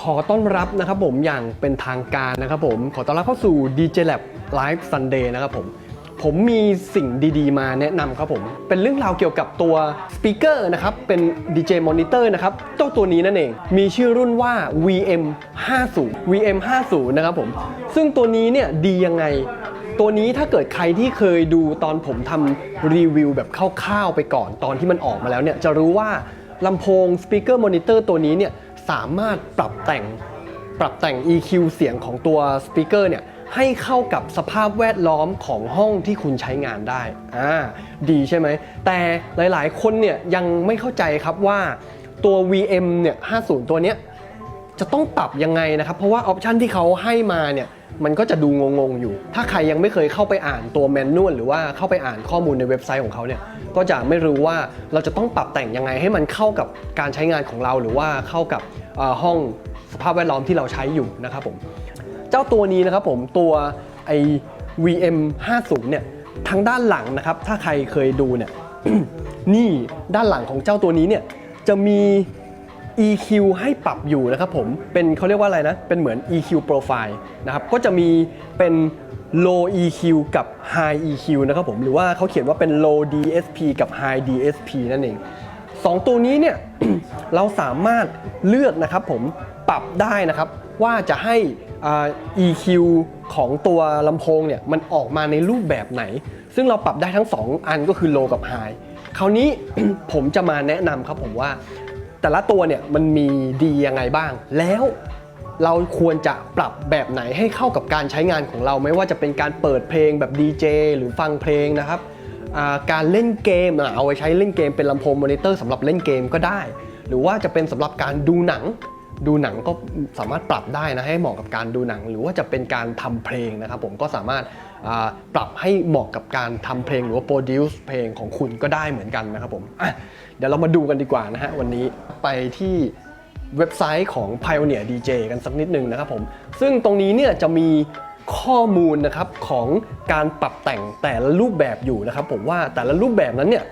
ขอต้อนรับนะครับผมอย่างเป็นทางการนะครับผมขอต้อนรับเข้าสู่ DJ Lab Live Sunday นะครับผมผมมีสิ่งดีๆ มาแนะนำครับผม เป็นเรื่องราวเกี่ยวกับตัวสปีกเกอร์นะครับ เป็น DJ Monitor นะครับเจ้าตัวนี้นั่นเอง มีชื่อรุ่นว่า VM 50 VM 50นะครับผม ซึ่งตัวนี้เนี่ยดียังไง ตัวนี้ถ้าเกิดใครที่เคยดูตอนผมทำรีวิวแบบคร่าวๆไปก่อนตอนที่มันออกมาแล้วเนี่ย จะรู้ว่าลำโพงสปีกเกอร์มอนิเตอร์ตัวนี้เนี่ย สามารถปรับแต่งปรับแต่ง EQ เสียงของตัวสปีกเกอร์เนี่ยให้เข้ากับสภาพแวดล้อมของห้องที่คุณใช้งานได้ อ่า ดีใช่ไหม แต่หลายๆ คนเนี่ยยังไม่เข้าใจครับว่าตัว VM เนี่ย 50 ตัวเนี้ยจะต้องปรับยังไงนะครับ เพราะว่าออปชันที่เขาให้มาเนี่ย มันก็จะดูงงๆอยู่ ถ้าใครยังไม่เคยเข้าไปอ่านตัวแมนนวลหรือว่าเข้าไปอ่านข้อมูลในเว็บไซต์ของเขาเนี่ย ก็จะไม่รู้ว่าเราจะต้องปรับแต่งยังไงให้มันเข้ากับการใช้งานของเราหรือว่าเข้ากับห้องสภาพแวดล้อมที่เราใช้อยู่นะครับผม เจ้าตัวนี้นะครับผมตัวไอ VM 50เนี่ยทางด้านหลังนะครับ ถ้าใครเคยดูเนี่ยนี่ด้านหลังของเจ้าตัวนี้เนี่ยจะมี EQ ให้ปรับอยู่นะครับผม เป็นเขาเรียกว่าอะไรนะ เป็นเหมือน EQ profile นะครับ ก็จะมีเป็น low EQ กับ high EQ นะครับผม หรือว่าเขาเขียนว่าเป็น low DSP กับ high DSP นั่นเองสองตัวนี้เนี่ย เราสามารถเลือกนะครับผม ปรับได้นะครับ ว่าจะให้ EQ ของตัวลำโพงเนี่ย มันออกมาในรูปแบบไหน ซึ่งเราปรับได้ทั้ง 2 อันก็คือ low กับ high คราวนี้ผมจะมาแนะนำครับผมว่า แต่ละตัวเนี่ยมันมีดียังไงบ้าง แล้วเราควรจะปรับแบบไหนให้เข้ากับการใช้งานของเราไม่ว่าจะเป็นการเปิดเพลงแบบดีเจหรือฟังเพลงนะครับการเล่นเกมเอาไว้ใช้เล่นเกมเป็นลำโพงมอนิเตอร์สำหรับเล่นเกมก็ได้ หรือว่าจะเป็นสำหรับการดูหนัง ดูหนังก็สามารถปรับได้นะให้เหมาะกับการดูหนัง หรือว่าจะเป็นการทำเพลงนะครับผมก็สามารถปรับให้เหมาะกับการทำเพลงหรือว่าโปรดิวซ์เพลงของคุณก็ได้เหมือนกันนะครับผม เดี๋ยวเรามาดูกันดีกว่านะฮะวันนี้ไปที่เว็บไซต์ของ Pioneer DJ กันสักนิดนึงนะครับผม ซึ่งตรงนี้เนี่ยจะมีข้อมูลนะครับของการปรับแต่งแต่ละรูปแบบอยู่นะครับ ผมว่าแต่ละรูปแบบนั้นเนี่ย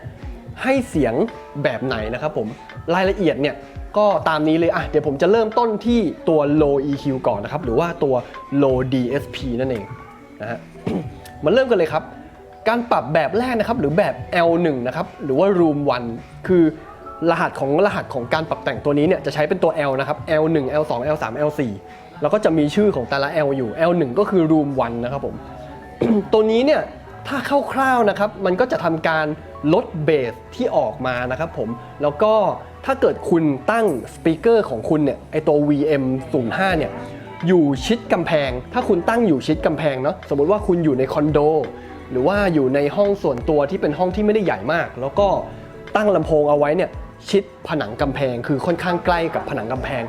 ให้เสียงแบบไหนนะครับผมรายละเอียดเนี่ยก็ตามนี้เลยอะเดี๋ยวผมจะเริ่มต้นที่ตัว low EQ ก่อนนะครับ หรือว่าตัว low DSP นั่นเองนะฮะมาเริ่มกันเลยครับ การปรับแบบแรกนะครับหรือแบบ L1 นะครับหรือว่า room 1 คือรหัสของรหัสของการปรับแต่งตัวนี้เนี่ยจะใช้เป็นตัว L นะครับ L1 L2 L3 L4 แล้วก็จะมีชื่อของแต่ละ L อยู่ L1 ก็คือ room 1 นะครับผม ตัวนี้เนี่ยถ้าคร่าวๆนะครับ มันก็จะทำการลดเบสที่ออกมานะครับผม แล้วก็ถ้าเกิดคุณตั้งสปีกเกอร์ของคุณเนี่ยไอตัว VM 05เนี่ยอยู่ชิดกำแพง ถ้าคุณตั้งอยู่ชิดกำแพงเนาะสมมติว่าคุณอยู่ในคอนโด หรือว่าอยู่ในห้องส่วนตัวที่เป็นห้องที่ไม่ได้ใหญ่มาก แล้วก็ตั้งลำโพงเอาไว้เนี่ยชิดผนังกำแพง คือค่อนข้างใกล้กับผนังกำแพง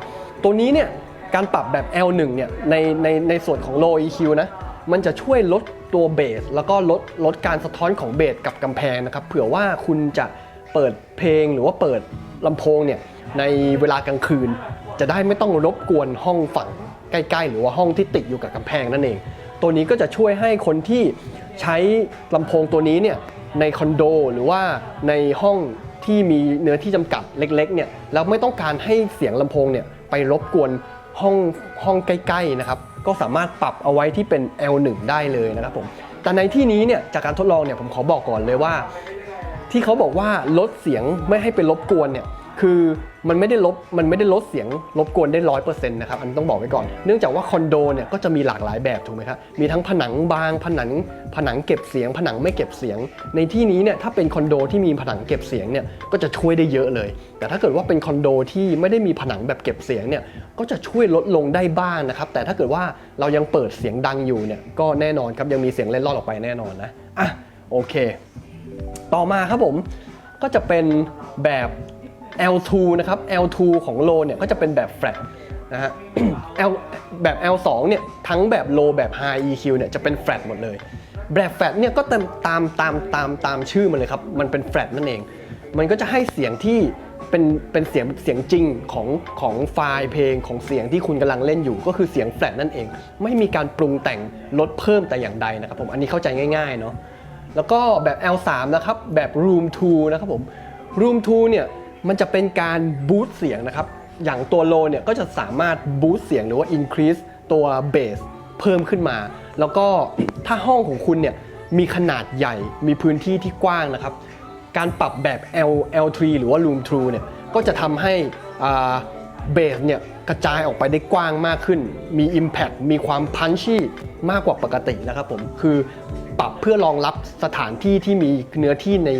ตัวนี้เนี่ยการปรับแบบ L1 เนี่ยในในในส่วนของ low EQ นะมันจะช่วยลดตัวเบสแล้วก็ลดลดการสะท้อนของเบสกับกำแพงนะครับเผื่อว่าคุณจะเปิดเพลงหรือว่าเปิดลำโพงเนี่ยในเวลากลางคืน จะได้ไม่ต้องรบกวนห้องฝั่งใกล้ ๆ หรือว่าห้องที่ติดอยู่กับกำแพงนั่นเอง ตัวนี้ก็จะช่วยให้คนที่ใช้ลำโพงตัวนี้เนี่ยในคอนโดหรือว่าในห้องที่มีเนื้อที่จำกัดเล็กๆเนี่ยแล้วไม่ต้องการให้เสียงลำโพงเนี่ยไปรบกวนห้องห้องใกล้ๆนะครับก็สามารถปรับเอาไว้ที่เป็น L1 ได้เลยนะครับผมแต่ในที่นี้เนี่ยจากการทดลองเนี่ยผมขอบอกก่อนเลยว่า ที่เขาบอกว่าลดเสียงไม่ให้ไปรบกวนเนี่ย คือมันไม่ได้ลบมันไม่ได้ลดเสียงรบกวนได้ร้อยเปอร์เซ็นต์นะครับอันนต้องบอกไว้ก่อน เนื่องจากว่าคอนโดเนี่ยก็จะมีหลากหลายแบบถูกไหมครับมีทั้งผนังบางผนังผนังเก็บเสียง ผนังไม่เก็บเสียง ในที่นี้เนี่ยถ้าเป็นคอนโดที่มีผนังเก็บเสียงเนี่ยก็จะช่วยได้เยอะเลย แต่ถ้าเกิดว่าเป็นคอนโดที่ไม่ได้มีผนังแบบเก็บเสียงเนี่ยก็จะช่วยลดลงได้บ้างนะครับแต่ถ้าเกิดว่าเรายังเปิดเสียงดังอยู่เนี่ยก็แน่นอนครับยังมีเสียงเล่นรอดออกไปแน่นอนนะอะโอเค ต่อมาครับผมก็จะเป็นแบบ L2 นะครับ L2 ของ low เนี่ยก็จะเป็นแบบ flat นะฮะ L แบบ L2 เนี่ยทั้งแบบ low แบบ high EQ เนี่ยจะเป็น flat หมดเลย แบบ flat เนี่ยก็ตามตามตามตามตามชื่อมันเลยครับ มันเป็น flat นั่นเอง มันก็จะให้เสียงที่เป็นเป็นเสียงเสียงจริงของของไฟล์เพลงของเสียงที่คุณกำลังเล่นอยู่ ก็คือเสียง flat นั่นเอง ไม่มีการปรุงแต่งลดเพิ่มแต่อย่างใดนะครับผมอันนี้เข้าใจง่ายๆเนาะแล้วก็แบบ L3 นะครับแบบ Room 2 นะครับผม Room 2 เนี่ย มันจะเป็นการบูตเสียงนะครับ อย่างตัวโลเนี่ยก็จะสามารถบูสต์เสียงหรือว่า increase ตัวเบสเพิ่มขึ้นมา แล้วก็ถ้าห้องของคุณเนี่ยมีขนาดใหญ่ มีพื้นที่ที่กว้างนะครับ การปรับแบบ L L3 หรือว่า Room True เนี่ย ก็จะทำให้เบสเนี่ยกระจายออกไปได้กว้างมากขึ้น มี Impact มีความพันชี่มากกว่าปกตินะครับผม คือปรับเพื่อรองรับสถานที่ที่มีเนื้อที่ใน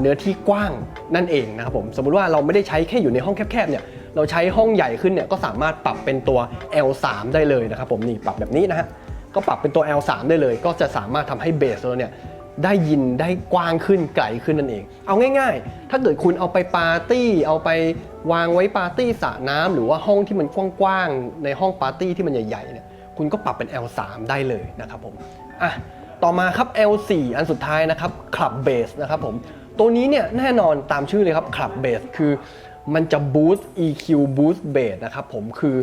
เนื้อที่กว้างนั่นเองนะครับผมสมมุติว่าเราไม่ได้ใช้แค่อยู่ในห้องแคบๆเนี่ยเราใช้ห้องใหญ่ขึ้นเนี่ยก็สามารถปรับเป็นตัว L3 ได้เลยนะครับผมนี่ปรับแบบนี้นะฮะก็ปรับเป็นตัว L3 ได้เลย ก็จะสามารถทำให้เบสเราเนี่ยได้ยินได้กว้างขึ้นไกลขึ้นนั่นเอง เอาง่าย ๆ ถ้าเกิดคุณเอาไปปาร์ตี้ เอาไปวางไว้ปาร์ตี้สระน้ำหรือว่าห้องที่มันกว้างๆในห้องปาร์ตี้ที่มันใหญ่ๆเนี่ยคุณก็ปรับเป็น L3 ได้เลยนะครับผมอะ ต่อมาครับ L4 อันสุดท้ายนะครับ Club Bass นะครับผม ตัวนี้เนี่ยแน่นอนตามชื่อเลยครับ Club Bass คือมันจะ boost EQ boost bass นะครับผมคือ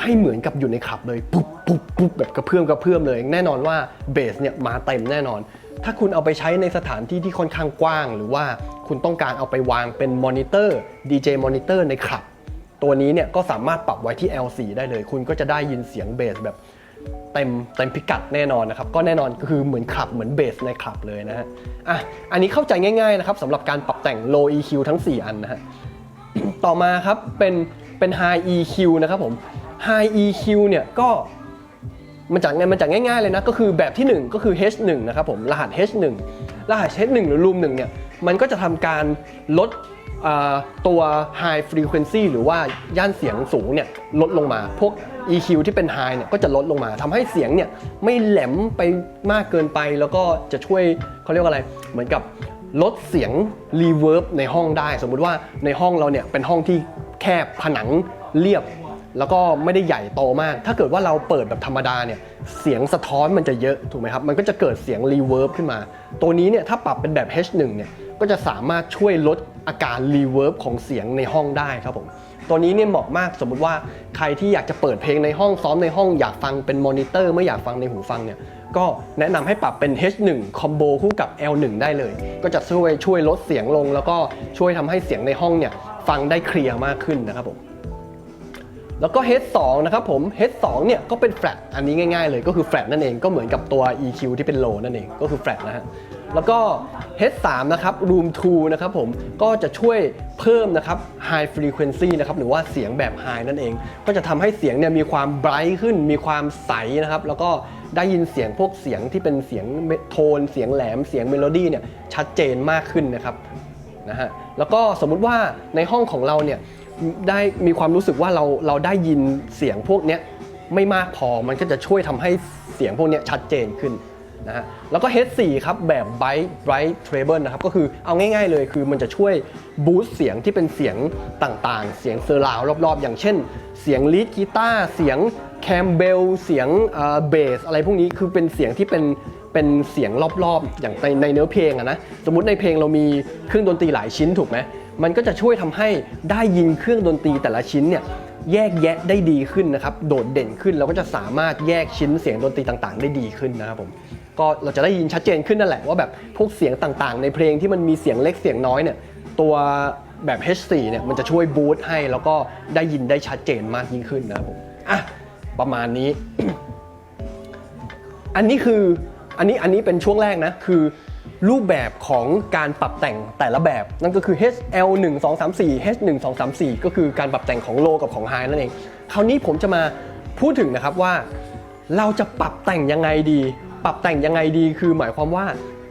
ให้เหมือนกับอยู่ในคลับเลยปุ๊บปุ๊บปุ๊บแบบกระเพื่อมกระเพื่อมเลย แน่นอนว่าเบสเนี่ยมาเต็มแน่นอน ถ้าคุณเอาไปใช้ในสถานที่ที่ค่อนข้างกว้าง หรือว่าคุณต้องการเอาไปวางเป็นมอนิเตอร์ DJ มอนิเตอร์ในคลับ ตัวนี้เนี่ยก็สามารถปรับไว้ที่ L4 ได้เลย คุณก็จะได้ยินเสียงเบสแบบ เต็มเต็มพิกัดแน่นอนนะครับ ก็แน่นอนก็คือเหมือนคลับเหมือนเบสในคลับเลยนะฮะอะอันนี้เข้าใจง่ายๆนะครับสำหรับการปรับแต่ง low EQ ทั้ง 4 อันนะฮะต่อมาครับเป็นเป็น high EQ นะครับผม high EQ เนี่ยก็มันจากมันจากง่ายๆเลยนะ ก็คือแบบที่ 1 ก็คือ H1 นะครับผมรหัส H1 รหัส H1 หรือ room 1เนี่ยมันก็จะทำการลดตัว high frequency หรือว่าย่านเสียงสูงเนี่ยลดลงมาพวก EQ ที่เป็น high เนี่ยก็จะลดลงมาทำให้เสียงเนี่ยไม่แหลมไปมากเกินไป แล้วก็จะช่วยเขาเรียกว่าอะไร เหมือนกับลดเสียงรีเวิร์บในห้องได้ สมมุติว่าในห้องเราเนี่ยเป็นห้องที่แคบผนังเรียบ แล้วก็ไม่ได้ใหญ่โตมาก ถ้าเกิดว่าเราเปิดแบบธรรมดาเนี่ยเสียงสะท้อนมันจะเยอะถูกไหมครับ มันก็จะเกิดเสียงรีเวิร์บขึ้นมา ตัวนี้เนี่ยถ้าปรับเป็นแบบ H1 เนี่ยก็จะสามารถช่วยลดอาการรีเวิร์บของเสียงในห้องได้ครับผม ตัวนี้เนี่ยเหมาะมากสมมุติว่าใครที่อยากจะเปิดเพลงในห้องซ้อมในห้องอยากฟังเป็นมอนิเตอร์ไม่อยากฟังในหูฟังเนี่ยก็แนะนำให้ปรับเป็น H1 คอมโบคู่กับ L1 ได้เลย ก็จะช่วยช่วยลดเสียงลง แล้วก็ช่วยทำให้เสียงในห้องเนี่ยฟังได้เคลียร์มากขึ้นนะครับผมแล้วก็ H2 นะครับผม H2 เนี่ยก็เป็น flat อันนี้ง่ายๆเลยก็คือ flat นั่นเองก็เหมือนกับตัว EQ ที่เป็น low นั่นเองก็คือ flat นะฮะ แล้วก็ H3 นะครับ room 2 นะครับผม ก็จะช่วยเพิ่มนะครับ high frequency นะครับ หรือว่าเสียงแบบ high นั่นเอง ก็จะทำให้เสียงเนี่ยมีความ bright ขึ้น มีความใสนะครับ แล้วก็ได้ยินเสียงพวกเสียงที่เป็นเสียงโทน เสียงแหลม เสียงเมโลดี้เนี่ยชัดเจนมากขึ้นนะครับ นะฮะ แล้วก็สมมุติว่าในห้องของเราเนี่ยได้มีความรู้สึกว่าเราเราได้ยินเสียงพวกเนี้ยไม่มากพอ มันก็จะช่วยทำให้เสียงพวกเนี้ยชัดเจนขึ้น นะฮะแล้วก็ H4 ครับแบบ Bright Bright Treble นะครับก็คือเอาง่ายๆเลยคือมันจะช่วยบูสต์เสียงที่เป็นเสียงต่างๆ เสียงเซอร์ราวรอบๆ อย่างเช่น เสียงลีดกีตาร์เสียงแคมเบลเสียงเบสอะไรพวกนี้คือเป็นเสียงที่เป็นเป็นเสียงรอบๆ อย่างในในเนื้อเพลงอะนะสมมติในเพลงเรามีเครื่องดนตรีหลายชิ้นถูกไหมมันก็จะช่วยทำให้ได้ยินเครื่องดนตรีแต่ละชิ้นเนี่ยแยกแยะได้ดีขึ้นนะครับ โดดเด่นขึ้นเราก็จะสามารถแยกชิ้นเสียงดนตรีต่างๆ ได้ดีขึ้นนะครับผม ก็เราจะได้ยินชัดเจนขึ้นนั่นแหละว่าแบบพวกเสียงต่างๆ ในเพลงที่มันมีเสียงเล็กเสียงน้อยเนี่ยตัวแบบ H4 เนี่ยมันจะช่วยบูสต์ให้แล้วก็ได้ยินได้ชัดเจนมากยิ่งขึ้นนะครับผมอะประมาณนี้ อันนี้คืออันนี้อันนี้เป็นช่วงแรกนะคือรูปแบบของการปรับแต่งแต่ละแบบ นั่นก็คือ HL 1 2 3 4 H 1 2 3 4ก็คือการปรับแต่งของโลกับของไฮนั่นเอง คราวนี้ผมจะมาพูดถึงนะครับว่า เราจะปรับแต่งยังไงดี ปรับแต่งยังไงดีคือหมายความว่า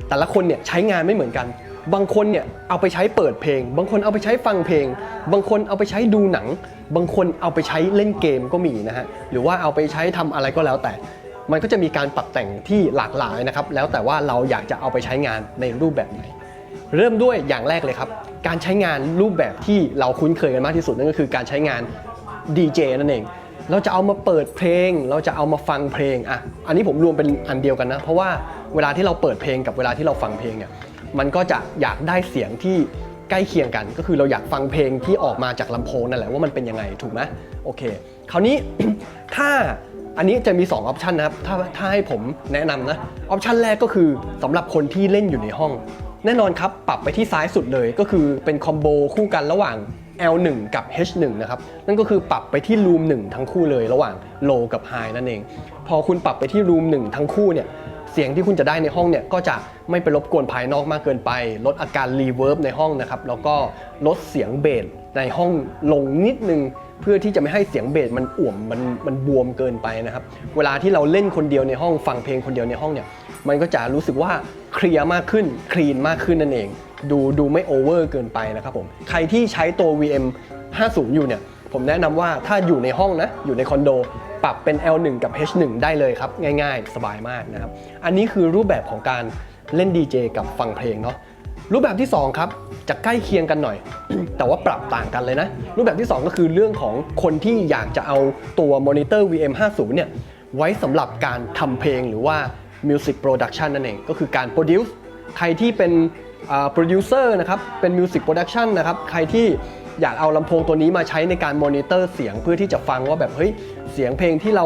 แต่ละคนเนี่ยใช้งานไม่เหมือนกัน บางคนเนี่ยเอาไปใช้เปิดเพลง บางคนเอาไปใช้ฟังเพลง บางคนเอาไปใช้ดูหนัง บางคนเอาไปใช้เล่นเกมก็มีนะฮะหรือว่าเอาไปใช้ทำอะไรก็แล้วแต่ มันก็จะมีการปรับแต่งที่หลากหลายนะครับแล้วแต่ว่าเราอยากจะเอาไปใช้งานในรูปแบบไหน เริ่มด้วยอย่างแรกเลยครับ การใช้งานรูปแบบที่เราคุ้นเคยกันมากที่สุดนั่นก็คือการใช้งาน DJ นั่นเอง เราจะเอามาเปิดเพลง เราจะเอามาฟังเพลงอะอันนี้ผมรวมเป็นอันเดียวกันนะ เพราะว่าเวลาที่เราเปิดเพลงกับเวลาที่เราฟังเพลงเนี่ยมันก็จะอยากได้เสียงที่ใกล้เคียงกัน ก็คือเราอยากฟังเพลงที่ออกมาจากลำโพงนั่นแหละว่ามันเป็นยังไงถูกไหมโอเค คราวนี้ถ้าอันนี้จะมี 2 ออปชันนะครับถ้าถ้าให้ผมแนะนำนะออปชันแรกก็คือสำหรับคนที่เล่นอยู่ในห้อง แน่นอนครับ ปรับไปที่ซ้ายสุดเลยก็คือเป็นคอมโบคู่กันระหว่าง L1 กับ H1 นะครับ นั่นก็คือปรับไปที่ Room 1 ทั้งคู่เลยระหว่าง Low กับ High นั่นเอง พอคุณปรับไปที่ Room 1 ทั้งคู่เนี่ย เสียงที่คุณจะได้ในห้องเนี่ยก็จะไม่ไปรบกวนภายนอกมากเกินไป ลดอาการรีเวิร์บในห้องนะครับแล้วก็ลดเสียงเบสในห้องลงนิดนึงเพื่อที่จะไม่ให้เสียงเบสมันอ่วมมันมันบวมเกินไปนะครับเวลาที่เราเล่นคนเดียวในห้องฟังเพลงคนเดียวในห้องเนี่ยมันก็จะรู้สึกว่าเคลียร์มากขึ้นคลีนมากขึ้นนั่นเอง ดูดูไม่โอเวอร์เกินไปนะครับผมใครที่ใช้ตัว VM 50 อยู่เนี่ยผมแนะนำว่าถ้าอยู่ในห้องนะอยู่ในคอนโด ปรับเป็น L1 กับ H1 ได้เลยครับ ง่ายๆ สบายมากนะครับ อันนี้คือรูปแบบของการเล่น DJ กับฟังเพลงเนาะรูปแบบที่ 2 ครับ จะใกล้เคียงกันหน่อย แต่ว่าปรับต่างกันเลยนะ รูปแบบที่ 2 ก็คือเรื่องของคนที่อยากจะเอาตัวมอนิเตอร์ VM50 เนี่ยไว้สำหรับการทำเพลงหรือว่า Music Production นั่นเอง ก็คือการ Produce ใครที่เป็นโปรดิวเซอร์นะครับ เป็น Music Production นะครับ ใครที่ อยากเอาลำโพงตัวนี้มาใช้ในการมอนิเตอร์เสียงเพื่อที่จะฟังว่าแบบเฮ้ยเสียงเพลงที่เรา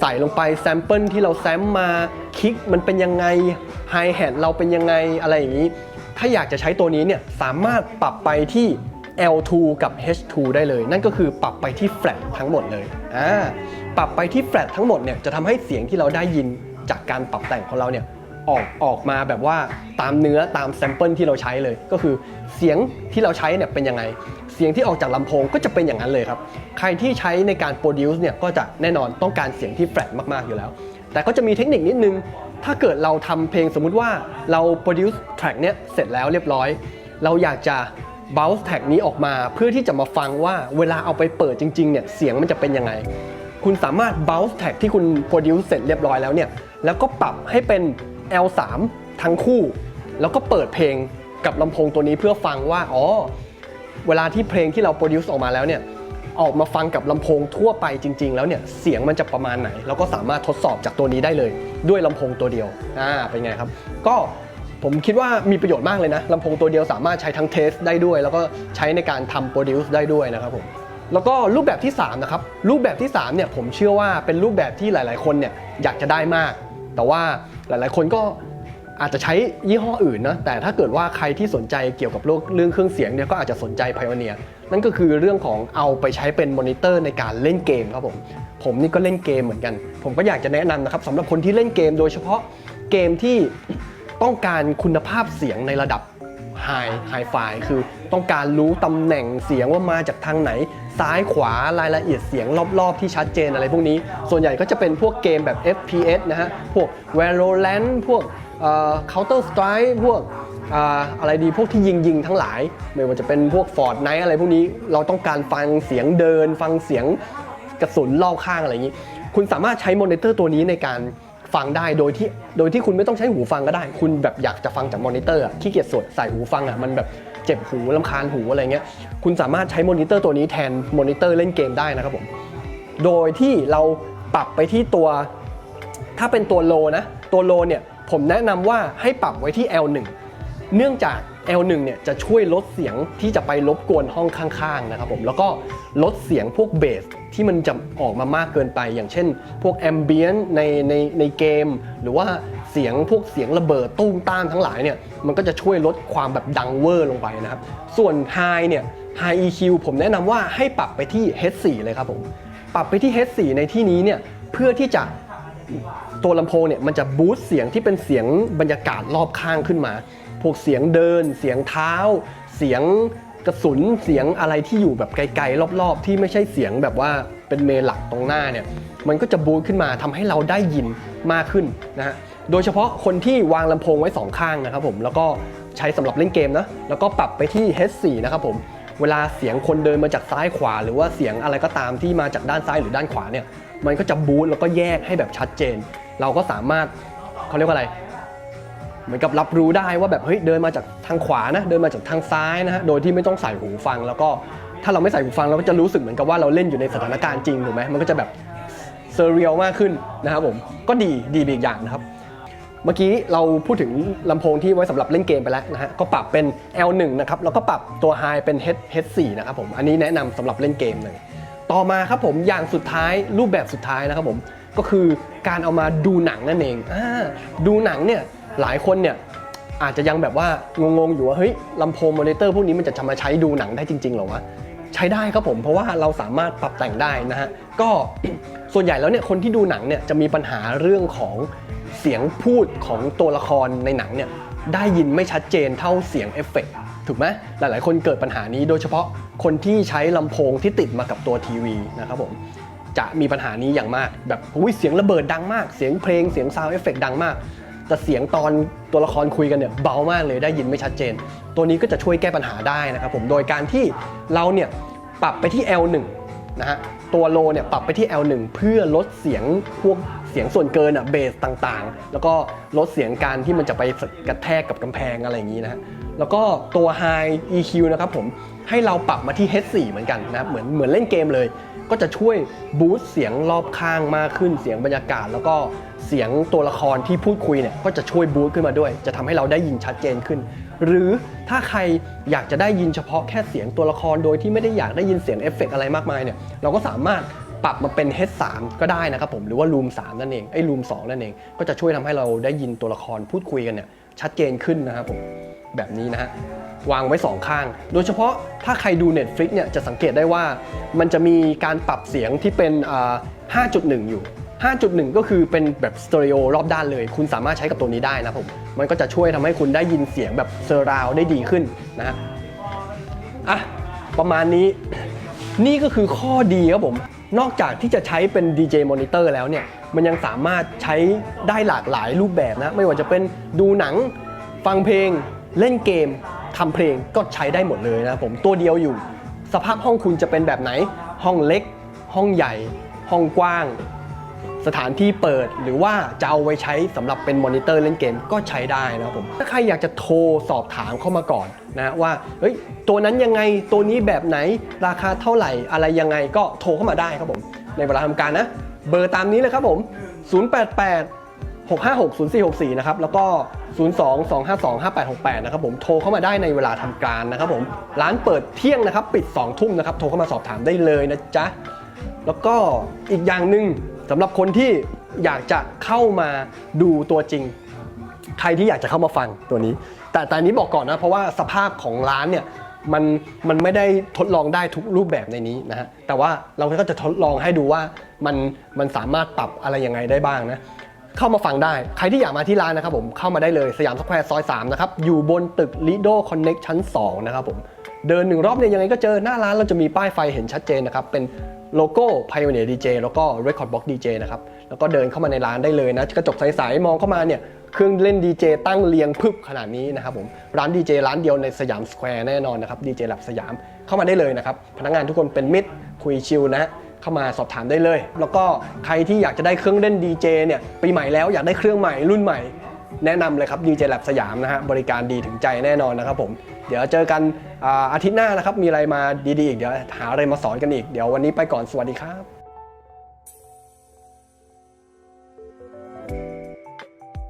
ใส่ลงไปแซมเปิลที่เราแซมมาคิกมันเป็นยังไงไฮแฮทเราเป็นยังไงอะไรอย่างนี้ ถ้าอยากจะใช้ตัวนี้เนี่ยสามารถปรับไปที่ L2 กับ H2 ได้เลย นั่นก็คือปรับไปที่แฟลตทั้งหมดเลยอ่าปรับไปที่แฟลตทั้งหมดเนี่ยจะทำให้เสียงที่เราได้ยินจากการปรับแต่งของเราเนี่ยออกออกมาแบบว่าตามเนื้อตามแซมเปิลที่เราใช้เลย ก็คือเสียงที่เราใช้เนี่ยเป็นยังไง เสียงที่ออกจากลำโพงก็จะเป็นอย่างนั้นเลยครับ ใครที่ใช้ในการโปรดิวซ์เนี่ยก็จะแน่นอนต้องการเสียงที่แฟลตมากๆอยู่แล้ว แต่ก็จะมีเทคนิคนิดนึง ถ้าเกิดเราทำเพลงสมมุติว่าเรา produce track เนี้ยเสร็จแล้วเรียบร้อย เราอยากจะ bounce track นี้ออกมาเพื่อที่จะมาฟังว่าเวลาเอาไปเปิดจริงๆเนี่ยเสียงมันจะเป็นยังไง คุณสามารถ bounce track ที่คุณ produce เสร็จเรียบร้อยแล้วเนี่ยแล้วก็ปรับให้เป็น L3 ทั้งคู่ แล้วก็เปิดเพลงกับลำโพงตัวนี้เพื่อฟังว่า อ๋อ เวลาที่เพลงที่เราโปรดิวซ์ออกมาแล้วเนี่ยออกมาฟังกับลำโพงทั่วไปจริง ๆ แล้วเนี่ยเสียงมันจะประมาณไหน เราก็สามารถทดสอบจากตัวนี้ได้เลย ด้วยลำโพงตัวเดียวอ่าเป็นไงครับ ก็ผมคิดว่ามีประโยชน์มากเลยนะลำโพงตัวเดียวสามารถใช้ทั้งเทสได้ด้วย แล้วก็ใช้ในการทำโปรดิวซ์ได้ด้วยนะครับผมแล้วก็รูปแบบที่3นะครับรูปแบบที่3เนี่ยผมเชื่อว่าเป็นรูปแบบที่หลาย ๆ คนเนี่ยอยากจะได้มาก แต่ว่าหลาย ๆ คนก็ อาจจะใช้ยี่ห้ออื่นนะแต่ถ้าเกิดว่าใครที่สนใจเกี่ยวกับเรื่องเครื่องเสียงเนี่ยก็อาจจะสนใจ Pioneer นั่นก็คือเรื่องของเอาไปใช้เป็นมอนิเตอร์ในการเล่นเกมครับผม ผมนี่ก็เล่นเกมเหมือนกัน ผมก็อยากจะแนะนำนะครับสำหรับคนที่เล่นเกมโดยเฉพาะเกมที่ต้องการคุณภาพเสียงในระดับไฮไฮไฟคือต้องการรู้ตำแหน่งเสียงว่ามาจากทางไหน ซ้ายขวารายละเอียดเสียงรอบ ๆ ที่ชัดเจนอะไรพวกนี้ ส่วนใหญ่ก็จะเป็นพวกเกมแบบ FPS นะฮะ พวก Valorant พวก เอ่อ Counter Strike พวกอะไรดีพวกที่ยิงยิงทั้งหลาย ไม่ว่าจะเป็นพวก Fortnite อะไรพวกนี้เราต้องการฟังเสียงเดิน ฟังเสียงกระสุนรอบข้างอะไรอย่างนี้ คุณสามารถใช้มอนิเตอร์ตัวนี้ในการฟังได้โดยที่โดยที่คุณไม่ต้องใช้หูฟังก็ได้ คุณแบบอยากจะฟังจากมอนิเตอร์ขี้เกียจสวดใส่หูฟังอะมันแบบเจ็บหูลำคาญหูอะไรเงี้ยคุณสามารถใช้มอนิเตอร์ตัวนี้แทนมอนิเตอร์เล่นเกมได้นะครับผมโดยที่เราปรับไปที่ตัว ถ้าเป็นตัวโลนะตัวโลเนี่ย ผมแนะนำว่าให้ปรับไว้ที่ L1 เนื่องจาก L1 เนี่ยจะช่วยลดเสียงที่จะไปรบกวนห้องข้างๆนะครับผมแล้วก็ลดเสียงพวกเบสที่มันจะออกมามากเกินไป อย่างเช่น พวกแอมเบียนในในในเกม หรือว่าเสียงพวกเสียงระเบิดตุ้มต้ามทั้งหลายเนี่ยมันก็จะช่วยลดความแบบดังเวอร์ลงไปนะครับ ส่วน High เนี่ย High EQ ผมแนะนำว่าให้ปรับไปที่ H4 เลยครับผม ปรับไปที่ H4 ในที่นี้เนี่ยเพื่อที่จะ ตัวลำโพงเนี่ยมันจะบูสต์เสียงที่เป็นเสียงบรรยากาศรอบข้างขึ้นมา พวกเสียงเดิน เสียงเท้า เสียงกระสุน เสียงอะไรที่อยู่แบบไกลๆรอบๆ ที่ไม่ใช่เสียงแบบว่าเป็นเมนหลักตรงหน้าเนี่ย มันก็จะบูสต์ขึ้นมาทำให้เราได้ยินมากขึ้นนะฮะ โดยเฉพาะคนที่วางลำโพงไว้สองข้างนะครับผม แล้วก็ใช้สำหรับเล่นเกมนะ แล้วก็ปรับไปที่ H4 นะครับผม เวลาเสียงคนเดินมาจากซ้ายขวา หรือว่าเสียงอะไรก็ตามที่มาจากด้านซ้ายหรือด้านขวาเนี่ยมันก็จะบูสต์แล้วก็แยกให้แบบชัดเจน เราก็สามารถเขาเรียกว่าอะไร เหมือนกับรับรู้ได้ว่าแบบเฮ้ยเดินมาจากทางขวานะ เดินมาจากทางซ้ายนะฮะโดยที่ไม่ต้องใส่หูฟัง แล้วก็ถ้าเราไม่ใส่หูฟังเราก็จะรู้สึกเหมือนกับว่าเราเล่นอยู่ในสถานการณ์จริงถูกไหมมันก็จะแบบเซเรียลมากขึ้นนะครับผมก็ดีดีอีกอย่างนะครับเมื่อกี้เราพูดถึงลำโพงที่ไว้สำหรับเล่นเกมไปแล้วนะฮะก็ปรับเป็น L1 นะครับแล้วก็ปรับตัว High เป็น H H4 นะครับผมอันนี้แนะนำสำหรับเล่นเกมเลยต่อมาครับผมอย่างสุดท้ายรูปแบบสุดท้ายนะครับผม ก็คือการเอามาดูหนังนั่นเองอดูหนังเนี่ยหลายคนเนี่ยอาจจะยังแบบว่างงๆอยู่ว่าเฮ้ยลำโพงมอนิเตอร์พวกนี้มันจะทำมาใช้ดูหนังได้จริงๆหรอวะใช้ได้ครับผมเพราะว่าเราสามารถปรับแต่งได้นะฮะก็ส่วนใหญ่แล้วเนี่ยคนที่ดูหนังเนี่ยจะมีปัญหาเรื่องของเสียงพูดของตัวละครในหนังเนี่ยได้ยินไม่ชัดเจนเท่าเสียงเอฟเฟกต์ถูกไหมหลายๆ คนเกิดปัญหานี้โดยเฉพาะคนที่ใช้ลำโพงที่ติดมากับตัวทีวีนะครับผม จะมีปัญหานี้อย่างมาก แบบอุ้ยเสียงระเบิดดังมาก เสียงเพลงเสียงซาวเอฟเฟกดังมาก แต่เสียงตอนตัวละครคุยกันเนี่ยเบามากเลยได้ยินไม่ชัดเจน ตัวนี้ก็จะช่วยแก้ปัญหาได้นะครับผมโดยการที่เราเนี่ยปรับไปที่ L1 นะฮะตัวโลเนี่ยปรับไปที่ L1 เพื่อลดเสียงพวกเสียงส่วนเกินอะเบสต่างๆ แล้วก็ลดเสียงการที่มันจะไปกระแทกกับกำแพงอะไรอย่างนี้นะฮะแล้วก็ตัว High EQ นะครับผม ให้เราปรับมาที่ H4 เหมือนกันนะครับเหมือนเหมือนเล่นเกมเลย ก็จะช่วยบูสต์เสียงรอบข้างมากขึ้นเสียงบรรยากาศ แล้วก็เสียงตัวละครที่พูดคุยเนี่ยก็จะช่วยบูสต์ขึ้นมาด้วย จะทำให้เราได้ยินชัดเจนขึ้น หรือถ้าใครอยากจะได้ยินเฉพาะแค่เสียงตัวละครโดยที่ไม่ได้อยากได้ยินเสียงเอฟเฟกต์อะไรมากมายเนี่ยเราก็สามารถปรับมาเป็น H3 ก็ได้นะครับผมหรือว่า Room 3นั่นเองไอ้ Room 2นั่นเอง ก็จะช่วยทำให้เราได้ยินตัวละครพูดคุยกันเนี่ยชัดเจนขึ้นนะครับผมแบบนี้นะฮะ วางไว้สองข้าง โดยเฉพาะถ้าใครดู Netflix เนี่ยจะสังเกตได้ว่า มันจะมีการปรับเสียงที่เป็นอ่า5.1 อยู่ 5.1 ก็คือเป็นแบบสเตอริโอรอบด้านเลย คุณสามารถใช้กับตัวนี้ได้นะผม มันก็จะช่วยทำให้คุณได้ยินเสียงแบบเซอร์ราวได้ดีขึ้นนะฮะอะประมาณนี้นี่ก็คือข้อดีครับผม นอกจากที่จะใช้เป็น DJ Monitor แล้วเนี่ย มันยังสามารถใช้ได้หลากหลายรูปแบบนะ ไม่ว่าจะเป็นดูหนัง ฟังเพลง เล่นเกม ทำเพลงก็ใช้ได้หมดเลยนะผมตัวเดียวอยู่ สภาพห้องคุณจะเป็นแบบไหน ห้องเล็ก ห้องใหญ่ ห้องกว้าง สถานที่เปิดหรือว่าจะเอาไว้ใช้สำหรับเป็นมอนิเตอร์เล่นเกมก็ใช้ได้นะผมถ้าใครอยากจะโทรสอบถามเข้ามาก่อนนะว่าเฮ้ยตัวนั้นยังไงตัวนี้แบบไหนราคาเท่าไหร่อะไรยังไงก็โทรเข้ามาได้ครับผม ในเวลาทำการนะ เบอร์ตามนี้เลยครับผม 088 6560464 นะครับ แล้วก็ 02-252-5868 นะครับผม โทรเข้ามาได้ในเวลาทำการนะครับผม ร้านเปิดเที่ยงนะครับ ปิด 2 ทุ่มนะครับ โทรเข้ามาสอบถามได้เลยนะจ๊ะ แล้วก็อีกอย่างหนึ่งสำหรับคนที่อยากจะเข้ามาดูตัวจริง ใครที่อยากจะเข้ามาฟังตัวนี้ แต่แต่อันนี้บอกก่อนนะ เพราะว่าสภาพของร้านเนี่ยมันมันไม่ได้ทดลองได้ทุกรูปแบบในนี้นะฮะ แต่ว่าเราก็จะทดลองให้ดูว่ามันมันสามารถปรับอะไรยังไงได้บ้างนะ เข้ามาฟังได้ ใครที่อยากมาที่ร้านนะครับผมเข้ามาได้เลยสยามสแควร์ซอย3นะครับอยู่บนตึก Lido Connect ชั้น 2 นะครับผมเดินหนึ่งรอบเนี่ยยังไงก็เจอหน้าร้านเราจะมีป้ายไฟเห็นชัดเจนนะครับ เป็นโลโก้ Pioneer DJ แล้วก็ Record Box DJ นะครับ แล้วก็เดินเข้ามาในร้านได้เลยนะ กระจกใสๆมองเข้ามาเนี่ย เครื่องเล่น DJ ตั้งเรียงพึบขนาดนี้นะครับผม ร้าน DJ ร้านเดียวในสยามสแควร์แน่นอนนะครับ DJ หลับสยามเข้ามาได้เลยนะครับ พนักงานทุกคนเป็นมิตรคุยชิลนะ เข้ามาสอบถามได้เลย แล้วก็ใครที่อยากจะได้เครื่องเล่น DJ เนี่ยปีใหม่แล้วอยากได้เครื่องใหม่รุ่นใหม่ แนะนำเลยครับ DJ Lab สยามนะฮะบริการดีถึงใจแน่นอนนะครับผมเดี๋ยวเจอกันอาอาทิตย์หน้านะครับมีอะไรมาดีๆอีกเดี๋ยวหาอะไรมาสอนกันอีกเดี๋ยววันนี้ไปก่อนสวัสดีครับ